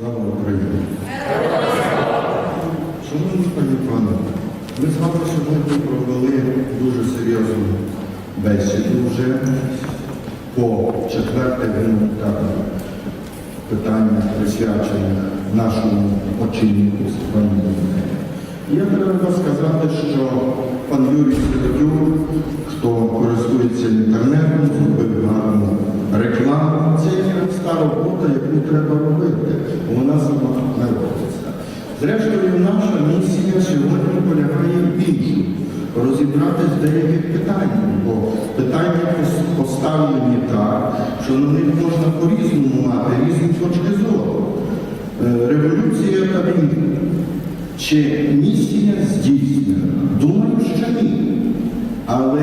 Слава Україні! Шановні пані пане, ми з вами сьогодні провели дуже серйозну бесіду вже по четверте гуманітарне питання, присвячене нашому очільнику Степану Бандері. Я треба сказати, що пан Юрій Сидорюк, хто користується інтернетом, зробив гарну рекламу. Це та робота, яку треба робити. Вона сама не робиться. Зрештою, наша місія сьогодні полягає в іншому. Розібратись в деяких питаннях, бо питання поставлені так, що на них можна по-різному мати різні точки зору. Е, Революція та війна. Чи місія здійснена? Думаю, що ні. Але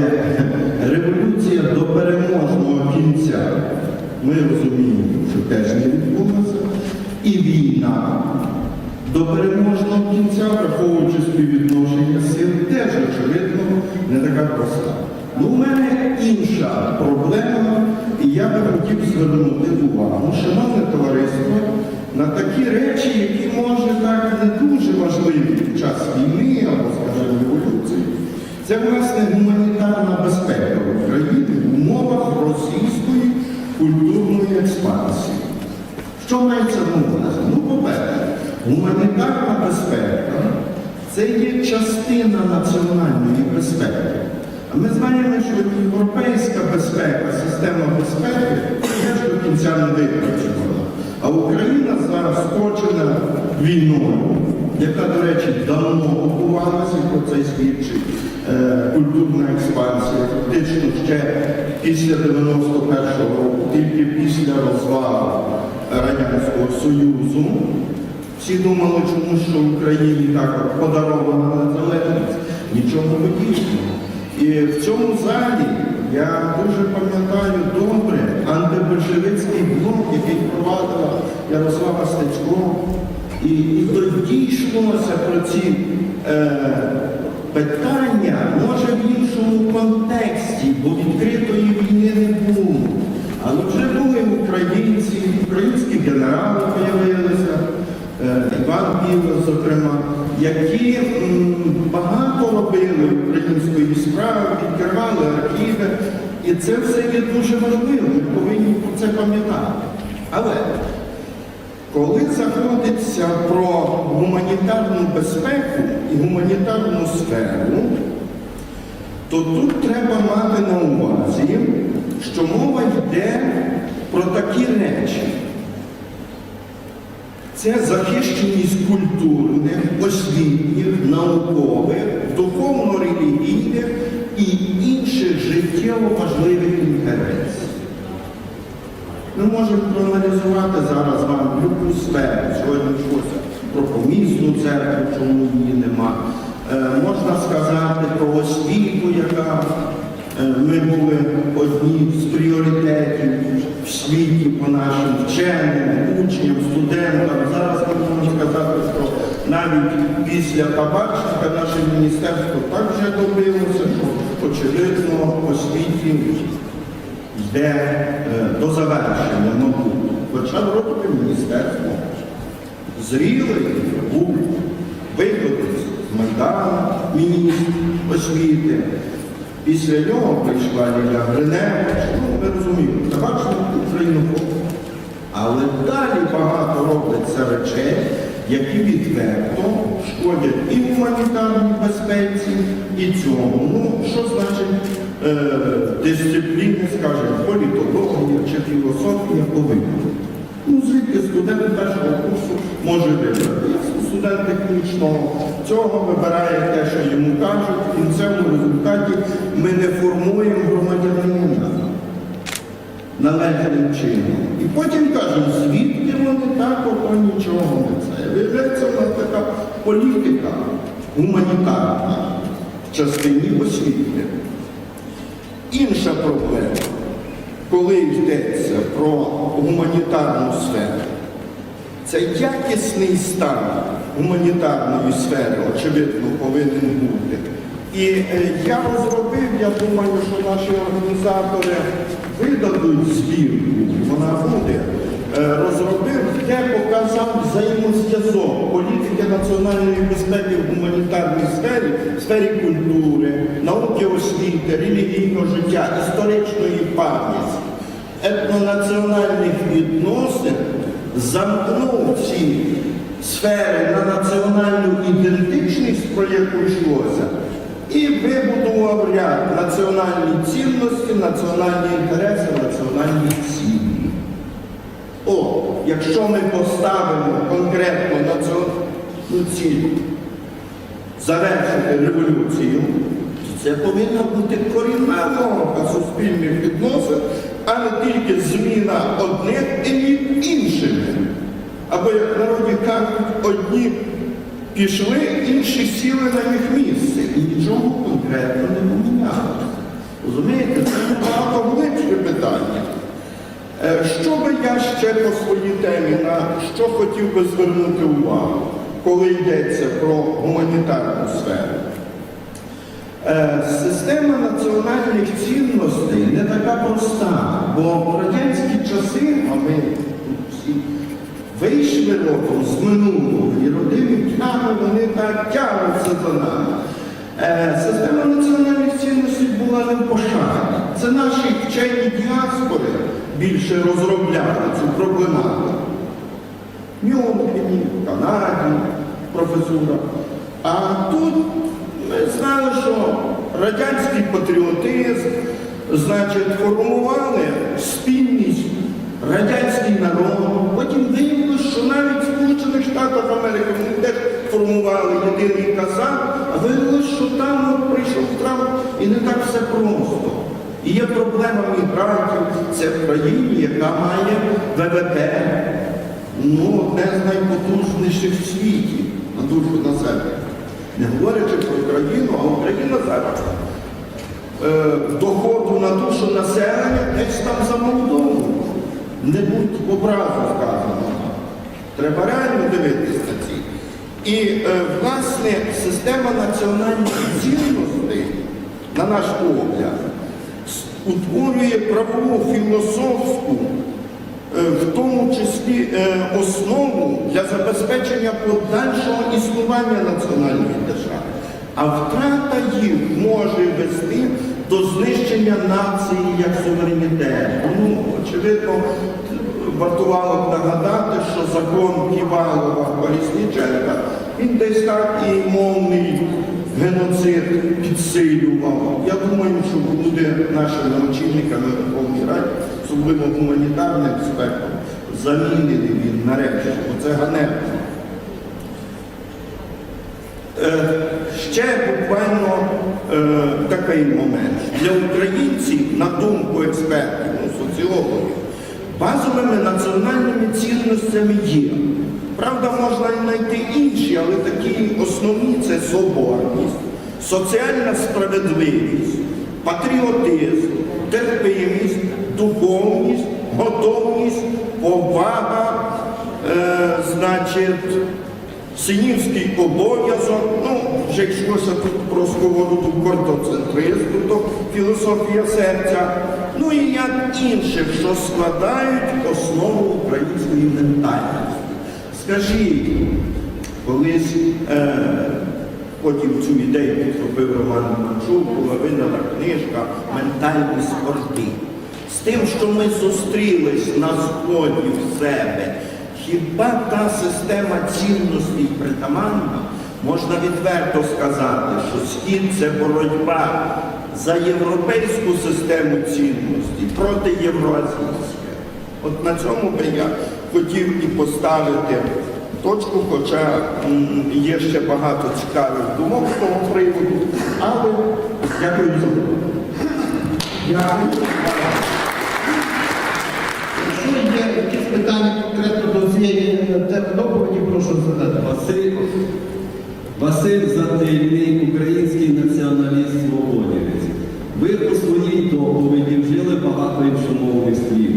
до переможного кінця, ми розуміємо, що теж не відбулася. І війна до переможного кінця, враховуючи співвідношення сил, теж, очевидно, не така проста. Ну, у мене інша проблема, і я би хотів звернути увагу, шановне товариство, на такі речі, які може так не дуже важливі під час війни або, скажімо, революції. Це, власне, гуманітарна Мається на? Ну, по-перше, гуманітарна безпека це є частина національної безпеки. А ми знаємо, що європейська безпека, система безпеки теж до кінця не випрацьована. А Україна зараз скочена війною, яка, до речі, давно окупувалася, про це свідчить е, культурна експансія, фактично ще після 91-го року, тільки після розвалу Радянського Союзу. Всі думали, чому що Україні так подарована незалежність, нічого подібного. І в цьому залі я дуже пам'ятаю добре антибольшевицький блок, який провадила Ярослава Стецько. І, і тоді йшлося про ці е, питання, може в іншому контексті, бо відкритої війни не було. Але вже були українці, українські генерали з'явилися, е, Іван зокрема, які багато робили української справи, відкривали архіви. І це все є дуже важливо, ми повинні про це пам'ятати. Але коли заходиться про гуманітарну безпеку і гуманітарну сферу, то тут треба мати на увазі, що мова йде про такі речі. Це захищеність культурних, освітніх, наукових, духовно-релігійних і інших життєво важливих інтересів. Ми можемо проаналізувати зараз вам любу сферу. Сьогодні щось про помісну церкву, чому її нема. Е, можна сказати про освіту, яка е, ми були одні з пріоритетів в світі по нашим вченим, учням, студентам. Зараз ми можемо сказати, що навіть після табачника наше міністерство так вже добилося, що очевидно освіті йде е, до завершення науки. Хоча вроді міністерство зрілий був виходець з Майдану, міністр освіти. Після нього прийшла Ліля Гриневич, ну ви розумієте, табачник Україну. Але далі багато робиться речей, які відверто шкодять і гуманітарній безпеці, і цьому. Ну, що значить е, дисципліни, скажімо, політологія чи філософія повинна. Ну, звідки студент першого курсу може вибрати. Студент технічного цього вибирає те, що йому кажуть, і в кінцевому результаті ми не формуємо громадянина належним чином. І потім кажуть, звідки вони так, ото нічого не це. Виявляється, у нас така політика гуманітарна в частині освіти. Інша проблема, коли йдеться про гуманітарну сферу, це якісний стан гуманітарної сфери, очевидно, повинен бути. І е, я розробив, я думаю, що наші організатори видадуть збірку, вона буде. Е, розробив, де показав взаємозв'язок політики національної безпеки в гуманітарній сфері, сфері культури, науки освіти, релігійного життя, історичної пам'яті, етнонаціональних відносин, замкнув ці сфери на національну ідентичність, про яку йшлося, і вибудував ряд національні цінності, національні інтереси, національні цілі. О, якщо ми поставимо конкретно національну ціль завершити революцію, то це повинна бути корінна норма суспільних відносин, а не тільки зміна одних еліт іншими. Або, як народі кажуть, одні пішли, інші сіли на їх місце. І нічого конкретно не помінялося. Розумієте, це набагато глибше питання. Е, Що би я ще по своїй темі, на що хотів би звернути увагу, коли йдеться про гуманітарну сферу? Е, Система національних цінностей не така проста, бо в радянські часи, а ми всі вийшли роком з минулого і родини тями, вони так тягнуться за нами. Е, Система національних цінностей була не в пошані. Це наші вчені діаспори більше розробляли цю проблематику. В Мюнхені, в Канаді, професура. А тут ми знали, що радянський патріотизм, значить, формували спільність, радянський народ. Потім виявилося, що навіть в Сполучених Штатах Америки вони теж формували єдиний казак, а виявилося, що там прийшов Трамп і не так все просто. І є проблема мігрантів, це в країні, яка має ВВП ну, одне з найпотужніших в світі на душу населення. Не говорячи про країну, а Україна зараз е, доходу на душу населення десь там за Молдову. Не будь образу сказано. Треба реально дивитися на ці. І, е, власне, система національних цінностей, на наш погляд, утворює правову філософську е, в тому числі е, основу для забезпечення подальшого існування національної держави. А втрата їх може вести до знищення нації як суверенітету. Ну, очевидно, вартувало б нагадати, що закон Ківалова Колісніченка, він десь так і мовний геноцид підсилював. Я думаю, що буде нашими очільниками Верховної Ради, особливо гуманітарним аспектом, замінений він нарешті, це ганебно. Ще буквально е, такий момент. Для українців, на думку експертів, ну, соціологів, базовими національними цінностями є. Правда, можна і знайти інші, але такі основні це соборність, соціальна справедливість, патріотизм, терпимість, духовність, готовність, повага, е, значить, синівський обов'язок, ну, вже йшлося тут про сковороду кортоцентризму, то філософія серця, ну і як інших, що складають основу української ментальності. Скажіть, колись е, потім цю ідею підхопив Роман Манчук, була видана книжка Ментальні спорти. З тим, що ми зустрілись на сході в себе, хіба та система цінностей притаманна, можна відверто сказати, що схід це боротьба за європейську систему цінностей проти євроазійської. От на цьому би я хотів і поставити точку, хоча є ще багато цікавих думок з того приводу, але дякую за увагу. Дякую. Питання конкретно цієї доповіді, прошу задати. Василь, Василь Затильний, український націоналіст свободівець. Ви у своїй доповіді вжили багато іншомовних слів.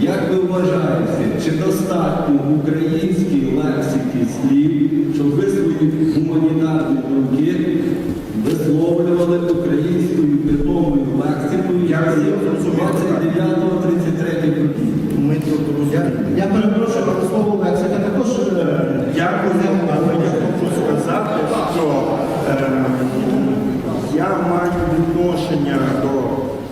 Як ви вважаєте, чи достатньо в українській лексиці слів, щоб ви свої гуманітарні думки висловлювали українською питомою лексикою, Я розумію. 29-33 років? Ми тут Я, розуміємо. я Дякую. Але я хочу сказати, що ем, я маю відношення до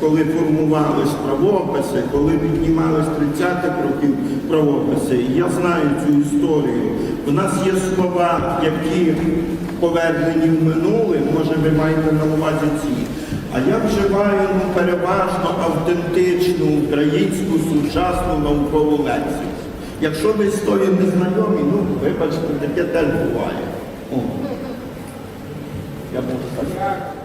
коли формувались правописи, коли піднімались 30-х років правописи. І Я знаю цю історію. У нас є слова, які повернені в минуле, може ви маєте на увазі ці. А я вживаю переважно автентичну українську сучасну наукову лексику. Якщо ви з тою не знайомі, ну вибачте, таке теж буває. О. Я можу так.